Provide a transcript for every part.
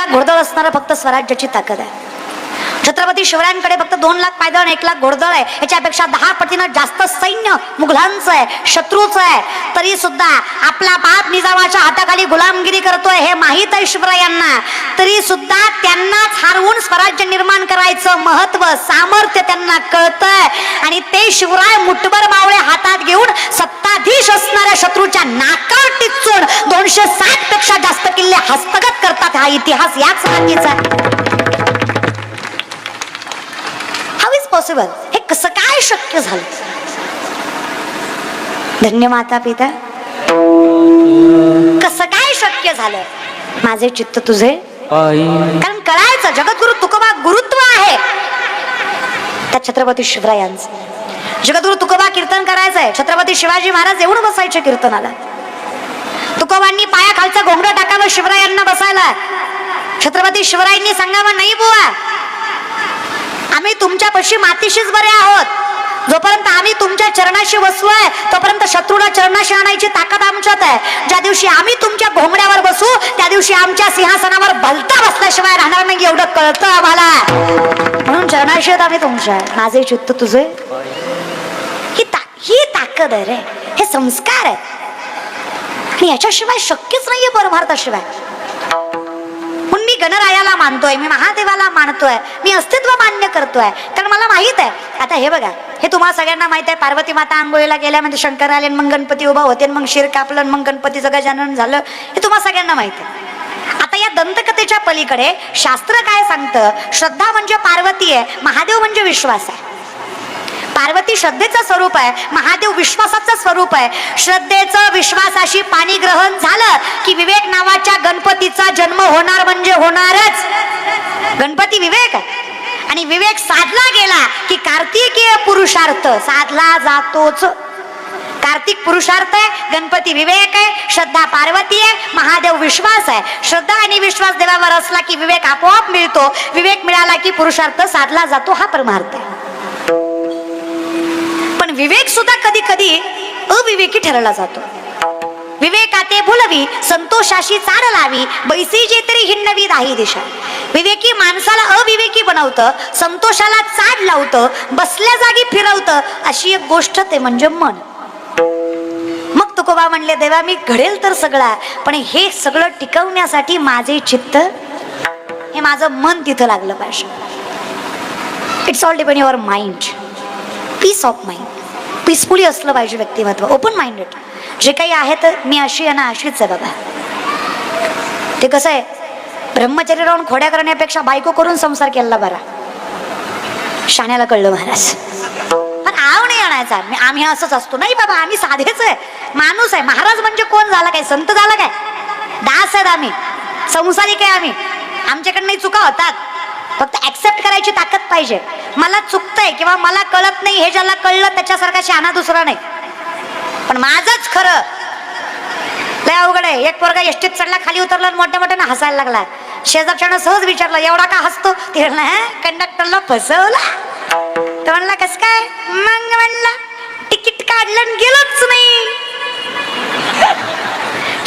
लाख घोडदळ असणारा फक्त स्वराज्याची ताकद आहे. छत्रपती शिवरायांकडे फक्त दोन लाख पायदळ एक लाख घोडदळ आहे. याच्यापेक्षा दहा पटीनं जास्त सैन्य मुघलांचं आहे शत्रूचं आहे. तरी सुद्धा आपला बाप निजामाच्या हाताखाली गुलामगिरी करतोय हे माहीत आहे शिवरायांना. तरी सुद्धा त्यांनाच हरवून स्वराज्य निर्माण करायचं महत्त्व सामर्थ्य त्यांना कळतंय. आणि ते शिवराय मुठभर बावळे हातात घेऊन सत्ताधीश असणाऱ्या शत्रूच्या नाकावर टिचून दोनशे साठपेक्षा जास्त किल्ले हस्तगत करतात हा इतिहास याच मातीचा. पॉसिबल हे कसं काय शक्य झालं? धन्य माता पिता. कसं काय शक्य झालं? माझे चित्त तुझे. कारण कळायचं जगद्गुरु तुकोबा गुरुत्व आहे. त्या छत्रपती शिवरायांचं. जगद्गुरु तुकोबा कीर्तन करायचंय. छत्रपती शिवाजी महाराज येऊन बसायचे कीर्तनाला. तुकोबांनी पायाखालचा घोंगडं टाकावं शिवरायांना बसायला. छत्रपती शिवरायांनी सांगावं नाही बुवा आम्ही तुमच्यापाशी मातीशीच बरे आहोत. जोपर्यंत आम्ही तुमच्या चरणाशी बसलो आहे तोपर्यंत शत्रूला चरणाशी आणायची ताकद आमच्यात आहे. ज्या दिवशी आम्ही तुमच्या घोंगड्यावर बसू त्या दिवशी आमच्या सिंहासनावर भलता बसल्याशिवाय राहणार नाही एवढं कळतं आम्हाला. म्हणून चरणाशी आहेत आम्ही तुमच्या. माझे चित्त तुझे? ही ता ही ताकद आहे रे. हे संस्कार आहे आणि याच्याशिवाय शक्यच नाहीये परमार्थाशिवाय. गणरायाला मानतोय मी महादेवाला मानतोय मी अस्तित्व मान्य करतोय. कारण मला माहीत आहे. आता हे बघा हे तुम्हाला सगळ्यांना माहीत आहे पार्वती माता आंघोळीला गेल्या म्हणजे शंकर आले मग गणपती उभा होते मग शिर कापलं मग गणपती गजानन झालं हे तुम्हाला सगळ्यांना माहीत आहे. आता या दंतकथेच्या पलीकडे शास्त्र काय सांगतं? श्रद्धा म्हणजे पार्वती आहे महादेव म्हणजे विश्वास आहे. पार्वती श्रद्धेचं स्वरूप आहे महादेव विश्वासाचं स्वरूप आहे. श्रद्धेचं विश्वासाशी पाणी ग्रहण झालं की विवेक नावाच्या गणपतीचा जन्म होणार म्हणजे होणारच. गणपती विवेक आहे. आणि विवेक साधला गेला की कार्तिकीय पुरुषार्थ साधला जातोच. कार्तिक पुरुषार्थ आहे गणपती विवेक आहे श्रद्धा पार्वती आहे महादेव विश्वास आहे. श्रद्धा आणि विश्वास देवावर असला की विवेक आपोआप मिळतो. विवेक मिळाला की पुरुषार्थ साधला जातो हा परमार्थ आहे. विवेक सुद्धा कधी कधी अविवेकी ठरला जातो. विवेकाते भुलवी संतोषाशी चार लावी बैसी जे तरी हिंडवी दाही दिशा. विवेकी माणसाला अविवेकी बनवतं संतोषाला चाड लावतं बसल्या जागी फिरवतं अशी एक गोष्ट ते म्हणजे मन. मग तुकोबा म्हणले देवा मी घडेल तर सगळा पण हे सगळं टिकवण्यासाठी माझे चित्त हे माझं मन तिथं लागलं पाहिजे. It's all depend your mind peace of mind peacefully असलं पाहिजे व्यक्तिमत्व ओपन माइंडेड जे काही आहे तर मी अशी आहे ना अशीच आहे बाबा. ते कसं आहे? ब्रह्मचर्य राहून खोड्या करण्यापेक्षा बायको करून संसार केला बरा. शाण्याला कळलं महाराज. पण आव नाही आणायचा. मी- आम्ही असंच असतो. नाही बाबा आम्ही साधेच आहे. माणूस आहे. महाराज म्हणजे कोण झाला काय? संत झाला काय? दास आहेत आम्ही. संसारिक आहे आम्ही. आमच्याकडनं चुका होतात. फक्त ऍक्सेप्ट करायची ताकद पाहिजे. मला चुकतंय किंवा मला कळत नाही हे ज्याला कळलं त्याच्यासारखा शहाणा दुसरा नाही. पण माझंच खरं. लय अवघड आहे. एक पोरगा एसटीत चढला खाली उतरला आणि मोठ्या मोठ्यानं हसायला लागला. शेजारच्यानं सहज विचारलं एवढा का हसतो? ते कंडक्टरला फसवला. तर म्हणला कस काय? मग म्हणला तिकीट काढलं आणि गेलोच नाही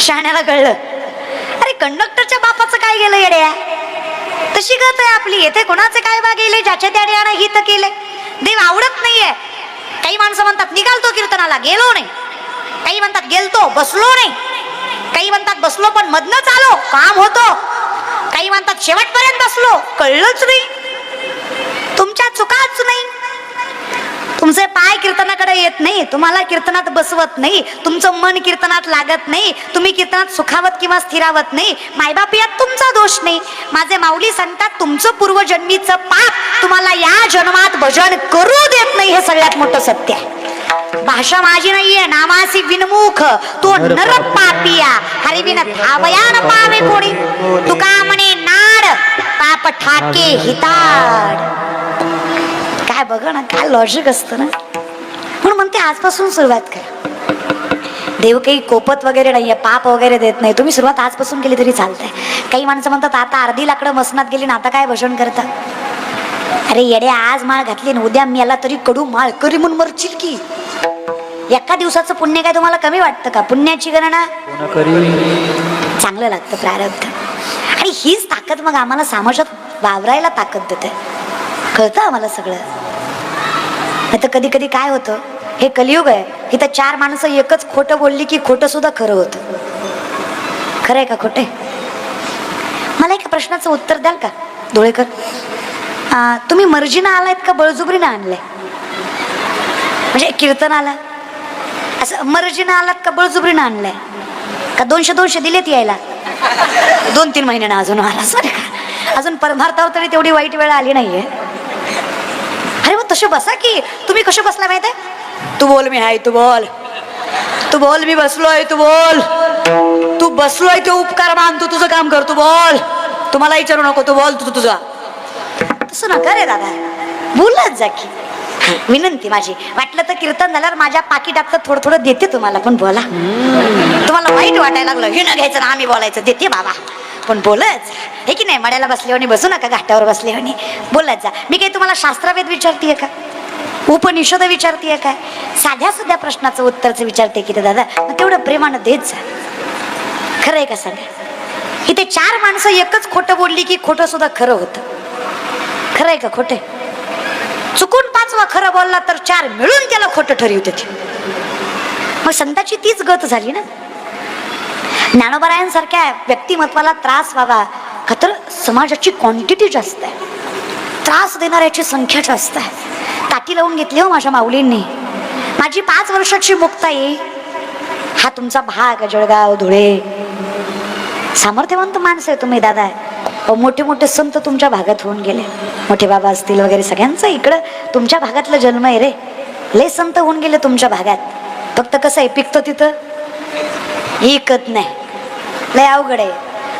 शहाण्याला कळलं. अरे कंडक्टरच्या बापाचं काय गेलं येड्या? तशी गत आहे आपली. येथे कोणाचे काय बा गेले ज्याच्या त्याने आणा हित केले. देव आवडत नाहीये. काही माणसं म्हणतात निघालतो कीर्तनाला. गेलो नाही. काही म्हणतात गेलतो बसलो नाही. काही म्हणतात बसलो पण मधनच आलो काम होतो. काही म्हणतात शेवटपर्यंत बसलो. कळलंच नाही. तुमच्या चुकाच नाही. तुमचे पाय कीर्तनाकडे येत नाही तुम्हाला कीर्तनात बसवत नाही तुमचं मन कीर्तनात लागत नाही तुम्ही कीर्तनात सुखावत किंवा स्थिरावत नाही मायबाप यात तुमचा दोष नाही. माझे माऊली सांगतात तुमचं पूर्वजन्मीचं पाप तुम्हाला या जन्मात भजन करू देत नाही हे सगळ्यात मोठं सत्य आहे. भाषा माझी नाहीये नामासी विनमुख तो नर पापिया. हरिबिन धावया न पावे कोणी? तुका म्हणे नाड पाप ठाके हिताड. काय बघ ना काय लॉजिक असतं ना. म्हणून म्हणते आजपासून सुरुवात कर. देव काही कोपत वगैरे नाहीये पाप वगैरे देत नाही. तुम्ही सुरुवात आजपासून केली तरी चालतंय. काही माणसं म्हणतात आता अर्धी लाकडं मसनात गेली ना आता काय भजन करता? अरे येडे आज माळ घातली ना उद्या मेला तरी कडू माळ करी म्हणून मरशील की. एका दिवसाचं पुण्य काय तुम्हाला कमी वाटतं का? पुण्याची गणना? चांगलं लागतं प्रारब्ध. आणि हीच ताकद मग आम्हाला समाजात वावरायला ताकद देते. कळतं आम्हाला सगळं? नाही तर कधी कधी काय होतं? हे कलियुग आहे. इथं चार माणसं एकच खोटं बोलली की खोटं सुद्धा खरं होतं. खरं आहे का खोटे मला एका प्रश्नाचं उत्तर द्याल का? डोळेकर? तुम्ही मर्जीनं आलायत का? बळजुबरीनं आणलंय? म्हणजे कीर्तन आला? असं मर्जीनं आलात का? बळजुबरीनं आणलंय? का दोनशे दोनशे दिलेत यायला? दोन तीन महिन्यानं अजून आला सर का? अजून परमार्थावर तरी तेवढी वाईट वेळ आली नाहीये. तसे बसा की? तुम्ही कसे बसला माहिती तू बोल मी हाय तू बोल. तू बोल मी बसलोय तू बोल. तू बसलोय ते उपकार मान तू तुझं काम कर तू बोल. तुम्हाला विचारू नको तू बोल तू तुझा. तसं नका रे दादा. बोलत जा की. विनंती माझी. वाटलं तर कीर्तन झाल्यावर माझ्या पाकिटात तर थोडं थोडं देते तुम्हाला पण बोला. तुम्हाला वाईट वाटायला लागलं. हे न घ्यायचं ना आम्ही बोलायचं. देते बाबा. पण बोलत हे की नाही मड्याला बसले होणे बसू नका घाटावर बसले होणे. बोलत जा. मी काही तुम्हाला शास्त्रवेद विचारतीये का? उपनिषद विचारतीये काय साध्या साध्या प्रश्नाचं उत्तरचं विचारते की ते दादा. मग तेवढं प्रेमानं देत जा. खरं आहे का सांगा? इथे चार माणसं एकच खोटं बोलली की खोटं सुद्धा खरं होतं. खरं आहे का खोटे? चुकून पाचवा खरं बोलला तर चार मिळून त्याला खोटं ठरवते ते. मग संताची तीच गत झाली ना? ज्ञानोबरायांसारख्या व्यक्तिमत्वाला त्रास व्हावा का तर समाजाची क्वांटिटी जास्त आहे. त्रास देणाऱ्याची संख्या जास्त आहे. ताटी लावून घेतली हो माझ्या माऊलींनी. माझी पाच वर्षाची मुक्ताई हा तुमचा भाग जळगाव धुळे. सामर्थ्यवंत माणसं आहे तुम्ही दादा. अहो, मोठे मोठे संत तुमच्या भागात होऊन गेले. मोठे बाबा असतील वगैरे सगळ्यांचं इकडं तुमच्या भागातलं जन्म आहे रे. लय संत होऊन गेले तुमच्या भागात. फक्त कसं आहे पिकतं तिथं? ऐकत नाही. लय अवघड आहे.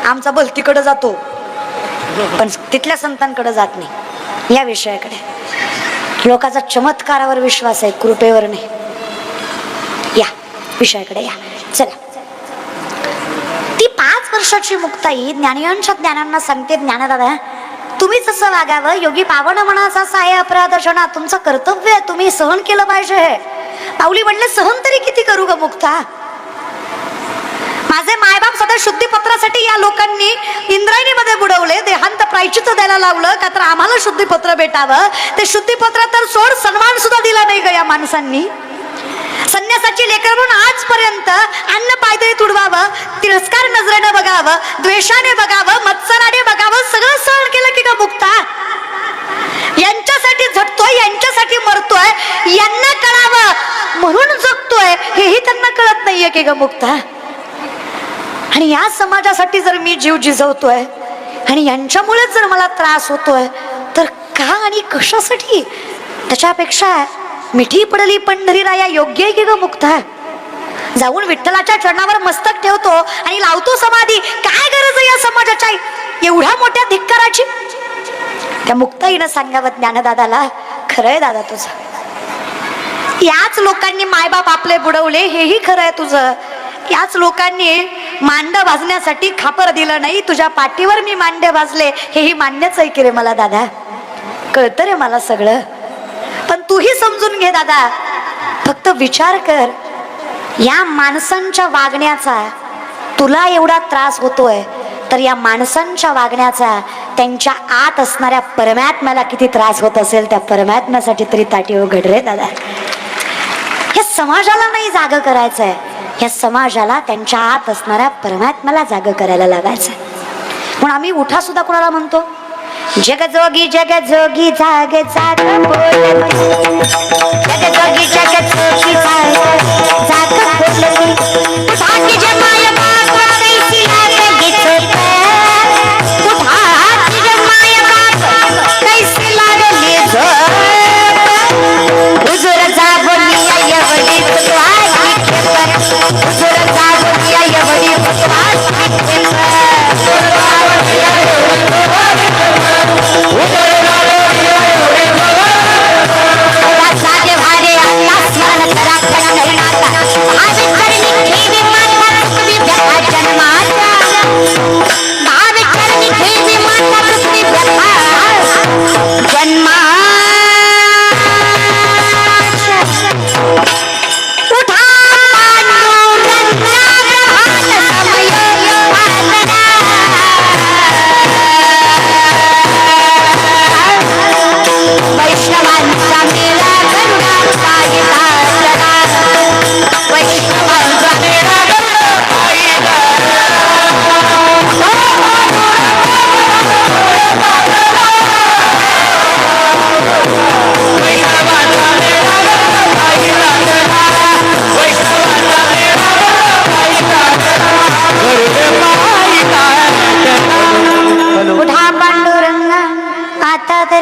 आमचा भलतीकडं जातो. पण तिथल्या संतांकडे जात नाही. या विषयाकडे. लोकांचा चमत्कारावर विश्वास आहे कृपेवर नाही. या विषयाकडे या. चला. ती पाच वर्षाची मुक्ताई ज्ञानियांच्या ज्ञानांना सांगते ज्ञानदादा तुम्ही जसं वागावं योगी पावन म्हणाचा साय अपराधर्शना तुमचं कर्तव्य आहे तुम्ही सहन केलं पाहिजे. हे पाऊली म्हणलं सहन तरी किती करू ग मुक्ता? माझे माय सदा शुद्धीपत्रासाठी या लोकांनी इंद्रायणीमध्ये बुडवले देहांत प्रायचित द्यायला लावलं का तर आम्हाला शुद्धीपत्र भेटावं. ते शुद्धीपत्र तर सोड सन्मान सुद्धा दिला नाही ग या माणसांनी. संन्यासाची लेकर म्हणून आजपर्यंत अन्न पायदळी तुडवावं तिरस्कार नजरेनं बघावं द्वेषाने बघावं मत्सराने बघावं सगळं सहन केलं की का मुक्ता. यांच्यासाठी झटतोय यांच्यासाठी मरतोय यांना कळावं. म्हणून जगतोय हेही त्यांना कळत नाहीये की ग मुक्ता. आणि या समाजासाठी जर मी जीव जिजवतोय आणि यांच्यामुळेच जर मला त्रास होतोय तर का आणि कशासाठी? त्याच्यापेक्षा मिठी पडली पंढरीराया योग्य आहे की ग मुक्ता जाऊन विठ्ठलाच्या चरणावर मस्तक ठेवतो आणि लावतो समाधी. काय गरज आहे या समाजाच्या एवढ्या मोठ्या धिक्काराची? त्या मुक्ताईनं सांगावं ज्ञानदादाला खरंय दादा तुझं. याच लोकांनी मायबाप आपले बुडवले हेही खरं आहे तुझं. याच लोकांनी मांड भाजण्यासाठी खापर दिलं नाही तुझ्या पाठीवर मी मांडे भाजले हेही मान्यच आहे की रे मला दादा. कळतं रे मला सगळं. पण तूही समजून घे दादा. फक्त विचार कर. या माणसांच्या वागण्याचा तुला एवढा त्रास होतोय तर या माणसांच्या वागण्याचा त्यांच्या आत असणाऱ्या परमात्म्याला किती त्रास होत असेल त्या परमात्म्यासाठी तरी ताटी उघड रे दादा. हे समाजाला नाही जाग करायचंय. या समाजाला त्यांच्या आत असणाऱ्या परमात्म्याला जाग करायला लागायचं. म्हणून आम्ही उठा सुद्धा कोणाला म्हणतो? जग झगी जाग जाग जोगी जग जोगी जाग जाग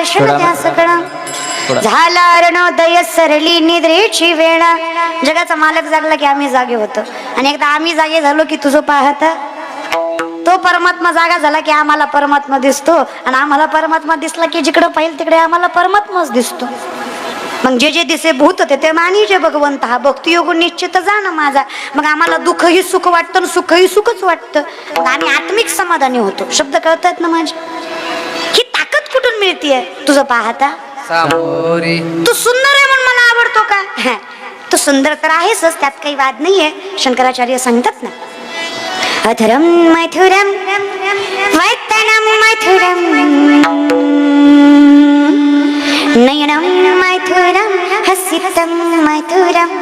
दर्शन सकळ थोडा. झाला अरुणोदय सरली निद्रेची वेळ. जगाचा मालक जागला की आम्ही जागे होतो. आणि एकदा आम्ही जागे झालो की तुझं पाहत. तो परमात्मा जागा झाला की आम्हाला परमात्मा दिसतो. आणि आम्हाला परमात्मा दिसला की जिकडं पाहिजे तिकडे आम्हाला परमात्माच दिसतो. मग जे जे दिसे भूत होते ते मानी जे भगवंत हा. भक्तियोग निश्चित जा ना माझा. मग आम्हाला दुःखही सुख वाटतं आणि सुखही सुखच वाटतं. आम्ही आत्मिक समाधानी होतो. शब्द कळतात ना माझे? मिळतीये. तुझं पाहता? सामोरी. तू सुंदर आहे म्हणून मला आवडतो का? तू सुंदर तर आहेसच त्यात काही वाद नाहीये. शंकराचार्य सांगतात ना अधरम मथुरम वैतनम मथुरम नयनम मथुरम हसितम मथुरम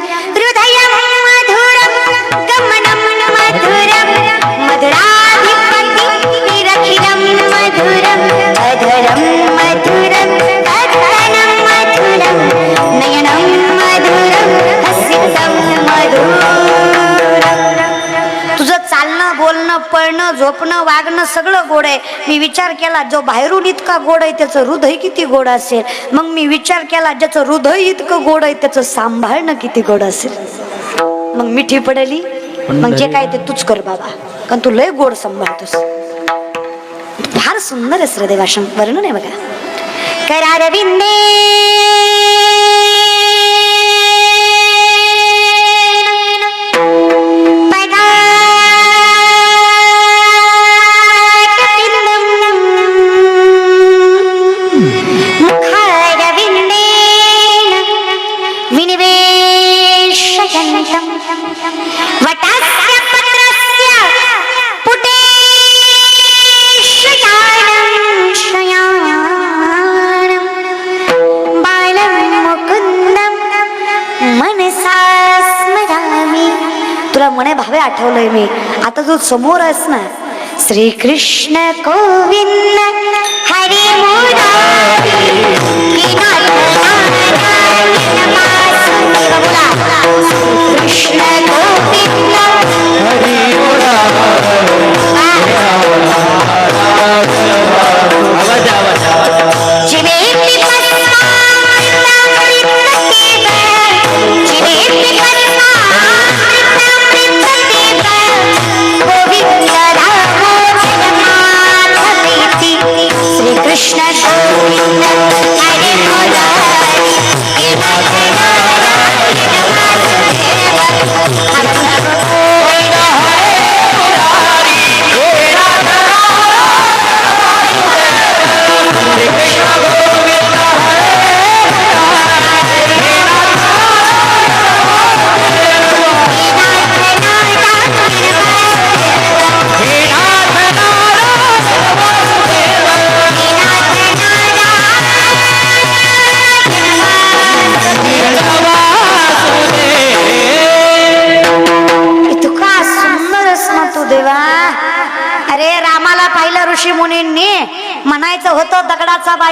झोपणं वागणं सगळं गोड आहे. मी विचार केला जो बाहेरून इतका गोड आहे त्याचं हृदय किती गोड असेल? मग मी विचार केला ज्याचं हृदय इतकं गोड आहे त्याचं सांभाळणं किती गोड असेल? मग मिठी पडली. मग जे काय ते तूच कर बाबा. कारण तू लय गोड सांभाळतोस. फार सुंदर आहे श्रदेवाशम. वर्णन आहे बघा? करारविंदे विनिवेशयन्तं आठवलंय मी आता जो समोर आहेस ना श्रीकृष्ण गोविंद हरे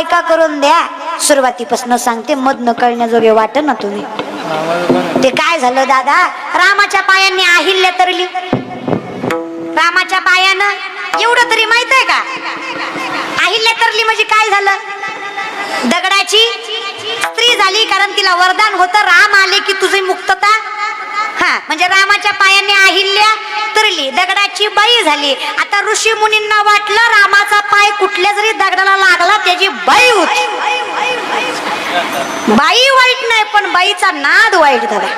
बायका करून द्या. सुरुवातीपासून सांगते मधनं न कळण्याजोगे वाट ना तुम्ही. ते काय झालं दादा? रामाच्या पायांनी आहिल्या तरली. रामाच्या पायानं एवढं तरी माहीत आहे का? आहिल्या तरली म्हणजे काय झालं? दगडाची स्त्री झाली कारण तिला वरदान होतं. राम आले की तुझी मुक्तता. हा म्हणजे रामाच्या पायाने अहिल्या तरली दगडाची बाई झाली. आता ऋषी मुनींना वाटलं रामाचा पाय कुठल्या जरी दगडाला लागला त्याची बाई होती. बाई वाईट नाही पण बाईचा नाद वाईट झाला.